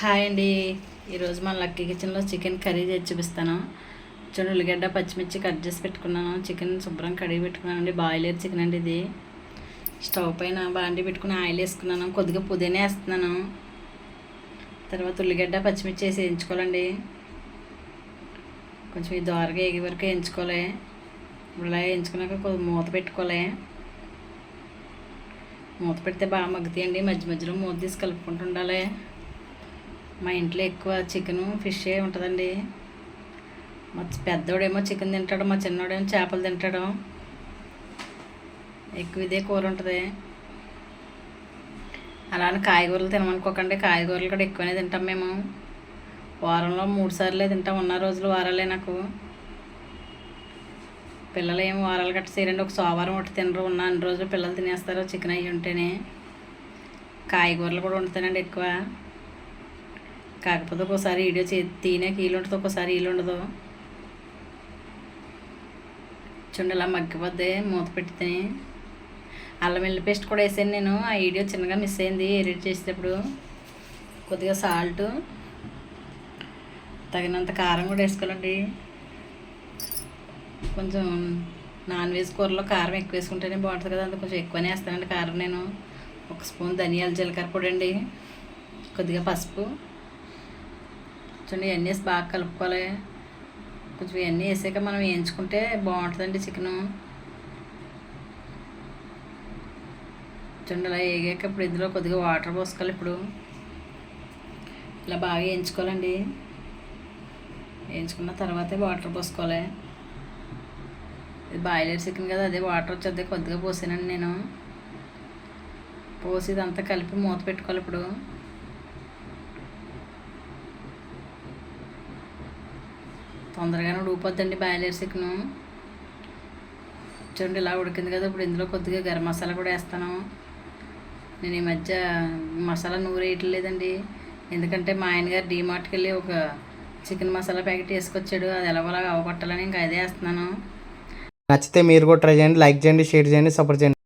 Hi అండి. ఈరోజు మన లక్కీ కిచెన్లో చికెన్ కర్రీ చేసి చూపిస్తాను. చూడండి ఉల్లిగడ్డ పచ్చిమిర్చి కట్ చేసి పెట్టుకున్నాను. చికెన్ శుభ్రం కడిగి పెట్టుకున్నానండి. బాయిలర్ చికెన్ అండి ఇది. స్టవ్ పైన బాండి పెట్టుకుని ఆయిల్ వేసుకున్నాను. కొద్దిగా పుదీనా వేస్తున్నాను. తర్వాత ఉల్లిగడ్డ పచ్చిమిర్చి వేసి వేయించుకోవాలండి. కొంచెం ఈ దోరగా ఎగి వరకు వేయించుకోవాలి. ఇప్పుడు ఇలా వేయించుకున్నాక కొద్దిగా మూత పెట్టుకోవాలి. మూత పెడితే బాగా మగ్గుతాయండి. మధ్య మధ్యలో మూత తీసి కలుపుకుంటూ ఉండాలి. మా ఇంట్లో ఎక్కువ చికెను ఫిష్ ఉంటుందండి. మా పెద్దోడేమో చికెన్ తింటాడు మా చిన్నోడేమో చేపలు తింటాడు. ఎక్కువ ఇదే కూర ఉంటుంది. అలానే కాయగూరలు తినమనుకోకండి కాయగూరలు కూడా ఎక్కువనే తింటాం మేము. వారంలో మూడు సార్లే తింటాం ఉన్న రోజులు వారాలే నాకు. పిల్లలు ఏం వారాలు గట్ట చేయరండి ఒక సోమవారం ఒకటి తినరు ఉన్న అన్ని రోజులు పిల్లలు తినేస్తారు చికెన్ అయ్యి ఉంటేనే. కాయగూరలు కూడా వండుతానండి ఎక్కువ. కాకపోతే ఒక్కోసారి వీడియో చే తీనే కీలు ఉండదు ఒక్కోసారి వీలు ఉండదు చూడండి అలా మగ్గిపోద్ది మూత పెడితే అల్లం వెల్లి పేస్ట్ కూడా వేసాను నేను. ఆ వీడియో చిన్నగా మిస్ అయింది ఎడిట్ చేసేటప్పుడు. కొద్దిగా సాల్ట్. తగినంత కారం కూడా వేసుకోవాలండి. కొంచెం నాన్ వెజ్ కూరలో కారం ఎక్కువ వేసుకుంటేనే బాగుంటుంది కదా అందుకు కొంచెం ఎక్కువనే వేస్తానండి కారం నేను. ఒక స్పూన్ ధనియాల జీలకర్ర పొడి అండి. కొద్దిగా పసుపు. చూడండి ఇవన్నీ వేసి బాగా కలుపుకోవాలి. కొంచెం ఇవన్నీ వేసాక మనం వేయించుకుంటే బాగుంటుందండి చికెను. చూడండి ఇలా వేగాక ఇప్పుడు ఇందులో కొద్దిగా వాటర్ పోసుకోవాలి ఇప్పుడు. ఇలా బాగా వేయించుకోవాలండి. వేయించుకున్న తర్వాతే వాటర్ పోసుకోవాలి. ఇది బాయిలర్ చికెన్ కదా అదే వాటర్ వచ్చేది కొద్దిగా పోసానండి నేను. పోసి ఇదంతా కలిపి మూత పెట్టుకోవాలి ఇప్పుడు. తొందరగానే ఉడికిపోద్దండి బాయిలర్ చికెను. చూడండి ఇలా ఉడికింది కదా ఇప్పుడు ఇందులో కొద్దిగా గరం మసాలా కూడా వేస్తాను. నేను ఈ మధ్య మసాలా నూరు వేయట్లేదండి. ఎందుకంటే మా ఆయన గారు డీమార్ట్కి వెళ్ళి ఒక చికెన్ మసాలా ప్యాకెట్ వేసుకొచ్చాడు. అది ఎలాగోలాగా అవగొట్టాలని ఇంకా అదే వేస్తున్నాను. నచ్చితే మీరు కూడా ట్రై చేయండి లైక్ చేయండి షేర్ చేయండి సపోర్ట్ చేయండి.